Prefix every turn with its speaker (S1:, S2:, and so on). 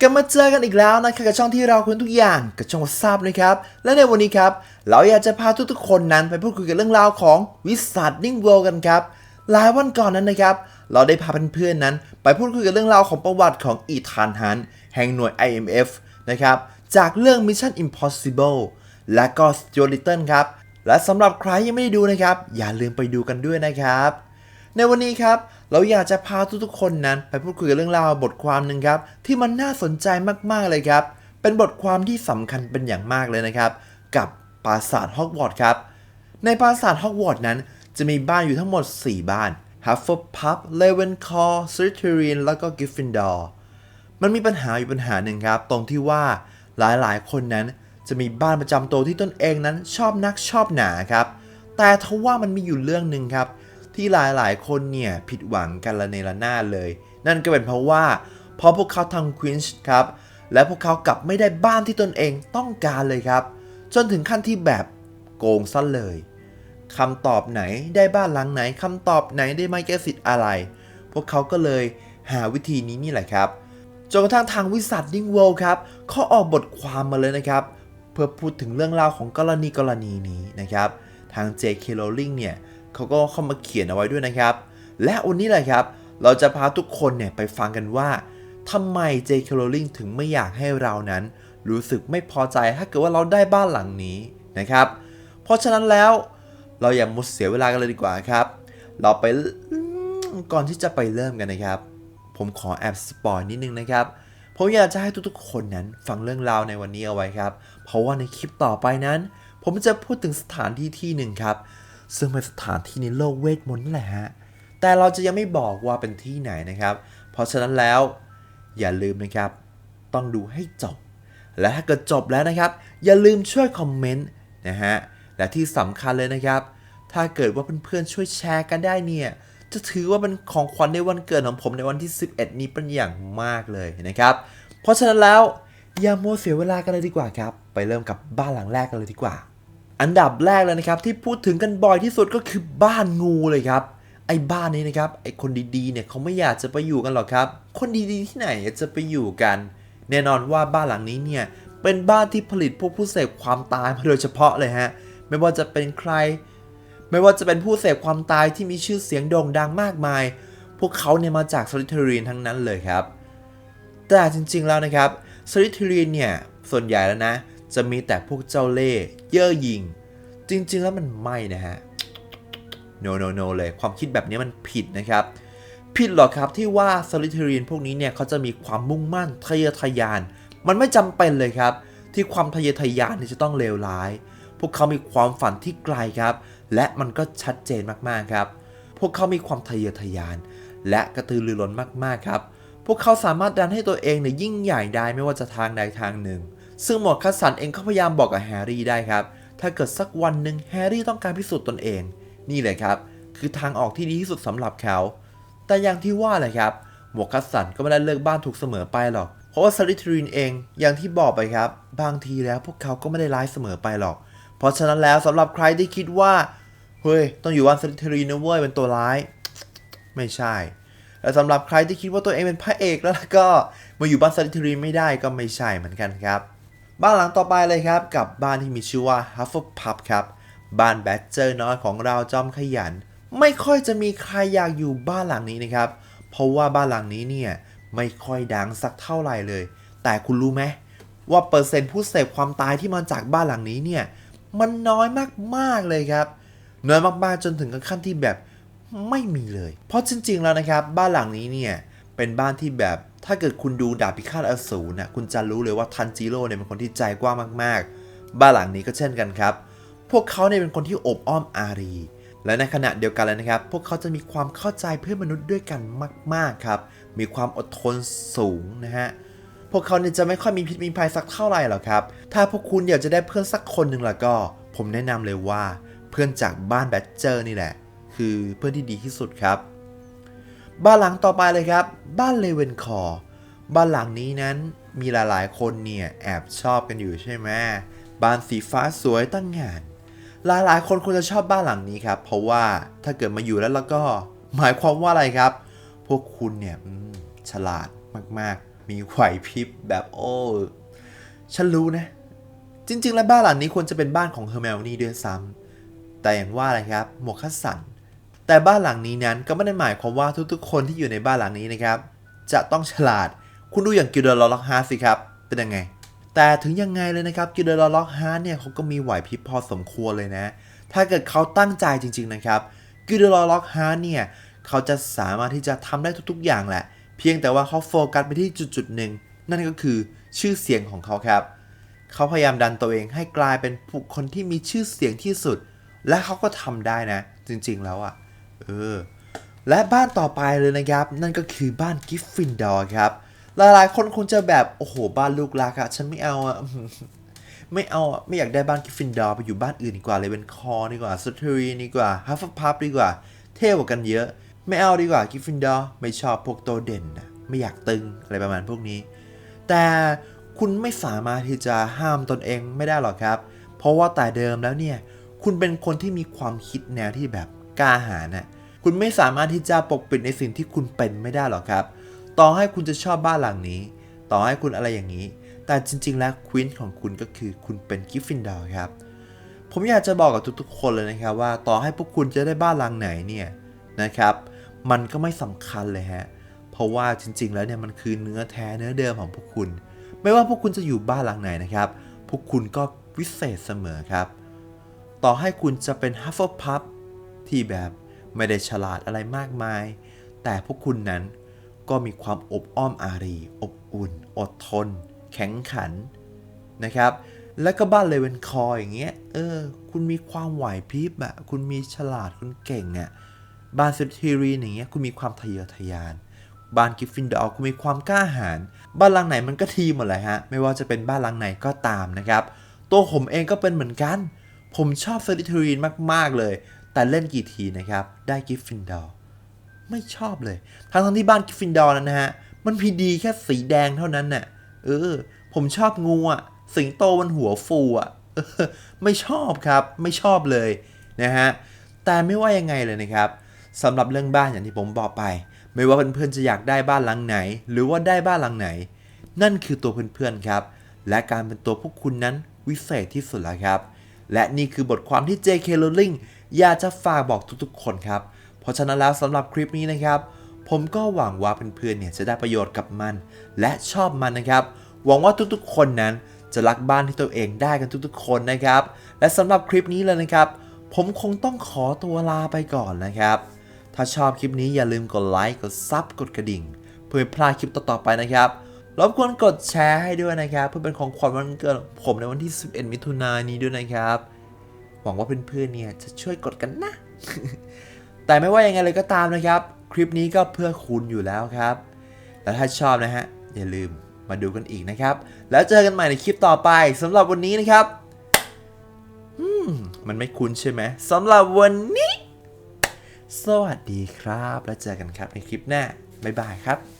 S1: กลับมาเจอกันอีกแล้วนะครับกับช่องที่เราคุยทุกอย่างกับช่องวัทราบนะครับ และในวันนี้ครับ เราอยากจะพาทุกๆคนนั้นไปพูดคุยกันเรื่องราวของวิสัทนิ่งเวิลด์กันครับ หลายวันก่อนนั้นนะครับ เราได้พาเพื่อนๆนั้น ไปพูดคุยกันเรื่องราวของประวัติของอีธานฮันแห่งหน่วย IMF นะครับจากเรื่อง Mission Impossible และก็ Stuart Little ครับและสำหรับใครยังไม่ได้ดูนะครับ อย่าลืมไปดูกันด้วยนะครับ ในวันนี้ครับ เราอยากจะพาทุกๆคนนั้นไปพูดคุยกันเรื่องราวบทความหนึ่งครับ ที่มันน่าสนใจมากๆเลยครับ เป็นบทความที่สำคัญเป็นอย่างมากเลยนะครับ กับปราสาทฮอกวอตส์ครับ ในปราสาทฮอกวอตส์นั้น จะมีบ้านอยู่ทั้งหมด 4 บ้าน Hufflepuff Ravenclaw Slytherin แล้วก็ Gryffindor มันมีปัญหาอยู่ปัญหาหนึ่งครับ ตรงที่ว่าหลายๆ คนนั้นจะมีบ้านประจำตัวที่ตนเองนั้นชอบนักชอบหนาครับ แต่ทว่ามันมีอยู่เรื่องหนึ่งครับ ที่หลายๆ คนเนี่ยผิดหวังกันละเนระนาดเลย นั่นก็เป็นเพราะว่าพอพวกเขาทำควินช์ครับ และพวกเขากลับไม่ได้บ้านที่ตนเองต้องการเลยครับ จนถึงขั้นที่แบบโกงซะเลยคำตอบไหนได้บ้านหลังไหนคำตอบไหนได้ไม้แก้สิทธิ์อะไร พวกเขาก็เลยหาวิธีนี้นี่แหละครับจนกระทั่งทางวิสัทนิ่งเวิลด์ครับเขาออกบทความมาเลยนะครับ เพื่อพูดถึงเรื่องราวของกรณีกรณีนี้นะครับ ทาง J.K. Rowling เนี่ย เขาก็เข้ามาเขียนเอาไว้ด้วยนะครับ และวันนี้แหละครับ เราจะพาทุกคนเนี่ยไปฟังกันว่าทำไม J.K. Rowling ถึงไม่อยากให้เรานั้น รู้สึกไม่พอใจถ้าเกิดว่าเราได้บ้านหลังนี้นะครับ เพราะฉะนั้นแล้วเราอย่ามุดเสียเวลากันเลยดีกว่าครับ เราไปก่อนที่จะไปเริ่มกันนะครับ ผมขอแอบสปอยนิดนึงนะครับผมอยากจะให้ทุกๆคนนั้นฟังเรื่องราวในวันนี้เอาไว้ครับ เพราะว่าในคลิปต่อไปนั้น ผมจะพูดถึงสถานที่ที่หนึ่งครับ ซึ่งเป็นสถานที่ในโลกเวทมนต์นั่นแหละฮะ แต่เราจะยังไม่บอกว่าเป็นที่ไหนนะครับ เพราะฉะนั้นแล้วอย่าลืมนะครับ ต้องดูให้จบ และถ้าเกิดจบแล้วนะครับ อย่าลืมช่วยคอมเมนต์นะฮะ และที่สำคัญเลยนะครับ ถ้าเกิดว่าเพื่อนๆช่วยแชร์กันได้เนี่ยจะถือว่าเป็นของขวัญในวันเกิดของผมในวันที่ 11 นี้เป็นอย่างมากเลยนะครับ เพราะฉะนั้นแล้วอย่ามัวเสียเวลากันเลยดีกว่าครับ ไปเริ่มกับบ้านหลังแรกกันเลยดีกว่า อันดับแรกเลยนะครับที่พูดถึงกันบ่อยที่สุดก็คือบ้านงูเลยครับ ไอ้บ้านนี้นะครับไอ้คนดีๆเนี่ยเขาไม่อยากจะไปอยู่กันหรอกครับ คนดีๆที่ไหนจะไปอยู่กัน แน่นอนว่าบ้านหลังนี้เนี่ยเป็นบ้านที่ผลิตพวกผู้เสพความตายมาโดยเฉพาะเลยฮะไม่ว่าจะเป็นใคร ไม่ว่าจะเป็นผู้เสพความตายที่มีชื่อเสียงโด่งดังมากมาย พวกเขาเนี่ยมาจากสลิเทอรีนทั้งนั้นเลยครับ แต่จริงๆแล้วนะครับสลิเทอรีนเนี่ยส่วนใหญ่แล้วนะ จะมีแต่พวกเจ้าเล่ห์เย่อหยิ่งจริง ๆ แล้วมันไม่นะฮะ no no no เลยความคิดแบบนี้มันผิดนะครับ ผิดหรอครับที่ว่าสลิเทอรียนพวกนี้เนี่ยเขาจะมีความมุ่งมั่นทะเยอทะยาน มันไม่จำเป็นเลยครับ ที่ความทะเยอทะยานนี่จะต้องเลวร้าย พวกเขามีความฝันที่ไกลครับ และมันก็ชัดเจนมากๆครับ พวกเขามีความทะเยอทะยาน และกระตือรือร้นมากๆครับ พวกเขาสามารถดันให้ตัวเองเนี่ยยิ่งใหญ่ได้ไม่ว่าจะทางใดทางหนึ่ง ซึ่งหมวดคัสสันเองก็พยายามบอกกับแฮร์รี่ได้ครับ ถ้าเกิดสักวันหนึ่งแฮร์รี่ต้องการพิสูจน์ตนเอง นี่เลยครับ คือทางออกที่ดีที่สุดสำหรับเขา แต่อย่างที่ว่าเลยครับ หมวกคัสสันก็ไม่ได้เลือกบ้านถูกเสมอไปหรอก เพราะว่าสลิทรินเอง อย่างที่บอกไปครับ บางทีแล้วพวกเขาก็ไม่ได้ร้ายเสมอไปหรอก เพราะฉะนั้นแล้วสำหรับใครที่คิดว่า เฮ้ย ต้องอยู่บ้านสลิทรินนะเว้ยเป็นตัวร้าย ไม่ใช่และสำหรับใครที่คิดว่าตัวเองเป็นพระเอกแล้วก็มาอยู่บ้านสลิทรินไม่ได้ก็ไม่ใช่เหมือนกันครับ บ้านหลังต่อไปเลยครับ กับบ้านที่มีชื่อว่า Hufflepuff ครับ บ้านแบดเจอร์น้อยของเราจอมขยัน ไม่ค่อยจะมีใครอยากอยู่บ้านหลังนี้นะครับ เพราะว่าบ้านหลังนี้เนี่ยไม่ค่อยดังสักเท่าไหร่เลย แต่คุณรู้ไหมว่าเปอร์เซ็นต์ผู้เสพความตายที่มาจากบ้านหลังนี้เนี่ยมันน้อยมากๆเลยครับ น้อยมากๆจนถึงขั้นที่แบบไม่มีเลย เพราะจริงๆแล้วนะครับ บ้านหลังนี้เนี่ยเป็นบ้านที่แบบ ถ้าเกิดคุณดูดาบพิฆาตอสูรนะคุณจะรู้เลยว่าทันจิโร่เนี่ยเป็นคนที่ใจกว้างมากๆ บ้านหลังนี้ก็เช่นกันครับ พวกเขาเนี่ยเป็นคนที่อบอ้อมอารี และในขณะเดียวกันเลยนะครับ พวกเขาจะมีความเข้าใจเพื่อนมนุษย์ด้วยกันมาก ๆครับ มีความอดทนสูงนะฮะพวกเขาเนี่ยจะไม่ค่อยมีพิษมีภัยสักเท่าไหร่หรอกครับ ถ้าพวกคุณอยากจะได้เพื่อนสักคนหนึ่งล่ะก็ ผมแนะนำเลยว่า เพื่อนจากบ้านแบดเจอร์นี่แหละ คือเพื่อนที่ดีที่สุดครับ บ้านหลังต่อไปเลยครับ บ้านเลเวนคอร์บ้านหลังนี้นั้นมีหลายๆ คนเนี่ยแอบชอบกันอยู่ใช่ไหมบ้านสีฟ้าสวยตั้งงาน หลายๆ คนคงจะชอบบ้านหลังนี้ครับ เพราะว่าถ้าเกิดมาอยู่แล้วแล้วก็ หมายความว่าอะไรครับ พวกคุณเนี่ยฉลาดมากๆ มีไหวพริบแบบโอ้ฉันรู้นะ จริง ๆ แล้วบ้านหลังนี้ควรจะเป็นบ้านของเฮอร์เมลนี่ด้วยซ้ำแต่อย่างว่าอะไรครับหมวกคัสสัน แต่บ้านหลังนี้นั้นก็ไม่ได้หมายความว่าทุกๆ คนที่อยู่ในบ้านหลังนี้นะครับ จะต้องฉลาด คุณดูอย่างกิลเดอร์ล็อกฮาร์สิครับ เป็นยังไง แต่ถึงยังไงเลยนะครับกิลเดอร์ล็อกฮาร์เนี่ยเขาก็มีไหวพริบพอสมควรเลยนะ ถ้าเกิดเขาตั้งใจจริง ๆ นะครับกิลเดอร์ล็อกฮาร์เนี่ยเขาจะสามารถที่จะทำได้ทุกๆ อย่างแหละ เพียงแต่ว่าเขาโฟกัสไปที่จุดๆหนึ่งนั่นก็คือชื่อเสียงของเขาครับ เขาพยายามดันตัวเองให้กลายเป็นบุคคลที่มีชื่อเสียงที่สุด และเขาก็ทำได้นะ จริงๆแล้วอะ่ะ เออ และบ้านต่อไปเลยนะครับ นั่นก็คือบ้านกิฟฟินดอร์ครับ หลายๆ คนคงจะแบบ โอ้โห บ้านลูกรักอะฉันไม่เอาอะไม่เอาอะไม่อยากได้บ้านกิฟฟินดอร์ไปอยู่บ้านอื่นดีกว่าเลยเป็นคอดีกว่าสตรีดีกว่าฮัฟเฟิลพับดีกว่า เท่กว่ากันเยอะ ไม่เอาดีกว่ากิฟฟินดอร์ไม่ชอบพวกโตเด่นนะไม่อยากตึงอะไรประมาณพวกนี้ แต่คุณไม่สามารถที่จะห้ามตนเองไม่ได้หรอกครับ เพราะว่าแต่เดิมแล้วเนี่ย คุณเป็นคนที่มีความคิดแนวที่แบบ กล้าหาญน่ะคุณไม่สามารถที่จะปกปิดในสิ่งที่คุณเป็นไม่ได้หรอกครับ ต่อให้คุณจะชอบบ้านหลังนี้ ต่อให้คุณอะไรอย่างนี้ แต่จริง ๆ แล้วควีนของคุณก็คือคุณเป็นกิฟฟินดอร์ครับ ผมอยากจะบอกกับทุกๆ คนเลยนะครับว่าต่อให้พวกคุณจะได้บ้านหลังไหนเนี่ยนะครับ มันก็ไม่สำคัญเลยฮะ เพราะว่าจริง ๆ แล้วเนี่ยมันคือเนื้อแท้เนื้อเดิมของพวกคุณ ไม่ว่าพวกคุณจะอยู่บ้านหลังไหนนะครับ พวกคุณก็วิเศษเสมอครับ ต่อให้คุณจะเป็นฮัฟเฟิลพับ ที่แบบไม่ได้ฉลาดอะไรมากมาย แต่พวกคุณนั้นก็มีความอบอ้อมอารี อบอุ่น อดทน แข็งขันนะครับ แล้วก็บ้านเลเวนคอร์อย่างเงี้ย เออ คุณมีความไหวพริบอะคุณมีฉลาด คุณเก่งอะบ้านเซนทีรีอย่างเงี้ย คุณมีความทะเยอทะยาน บ้านกิฟฟินดอร์คุณมีความกล้าหาญ บ้านหลังไหนมันก็ทีหมดเลยฮะ ไม่ว่าจะเป็นบ้านหลังไหนก็ตามนะครับ ตัวผมเองก็เป็นเหมือนกัน ผมชอบเซนทีรีนมาก ๆ เลย แต่เล่นกี่ทีนะครับ ได้กิฟฟินดอร์ไม่ชอบเลยทั้งทั้งที่บ้านกิฟฟินดอร์นั้นนะฮะ มันพีดีแค่สีแดงเท่านั้นน่ะ เออ ผมชอบงูอะ สิงโตบนหัวฟูอะออไม่ชอบครับ ไม่ชอบเลยนะฮะ แต่ไม่ว่ายังไงเลยนะครับสำหรับเรื่องบ้านอย่างที่ผมบอกไป ไม่ว่าเพื่อนๆจะอยากได้บ้านหลังไหน หรือว่าได้บ้านหลังไหน นั่นคือตัวเพื่อนๆครับ และการเป็นตัวพวกคุณนั้นวิเศษที่สุดแล้วครับ และนี่คือบทความที่ J.K. Rowling อยากจะฝากบอกทุกๆ คนครับ เพราะฉะนั้นแล้วสำหรับคลิปนี้นะครับ ผมก็หวังว่าเพื่อนๆเนี่ยจะได้ประโยชน์กับมัน และชอบมันนะครับ หวังว่าทุกๆ คนนั้นจะรักบ้านที่ตัวเองได้กันทุกๆ คนนะครับ และสำหรับคลิปนี้เลยนะครับ ผมคงต้องขอตัวลาไปก่อนนะครับ ถ้าชอบคลิปนี้อย่าลืมกดไลค์กดซับกดกระดิ่ง เพื่อไม่พลาดคลิปต่อๆไปนะครับรบกวนกดแชร์ให้ด้วยนะครับ เพื่อเป็นของขวัญวันเกิดผมในวันที่ 11 มิถุนายนนี้ด้วยนะครับ วังว่าเพื่อนๆเนี่ยจะช่วยกดกันนะ แต่ไม่ว่ายังไงเลยก็ตามนะครับ คลิปนี้ก็เพื่อคุณอยู่แล้วครับ แล้วถ้าชอบนะฮะ อย่าลืมมาดูกันอีกนะครับ แล้วเจอกันใหม่ในคลิปต่อไปสำหรับวันนี้นะครับมมันไม่คุ้นใช่ไหมสำหรับวันนี้ สวัสดีครับ แล้วเจอกันครับในคลิปหน้า บ๊ายบายครับ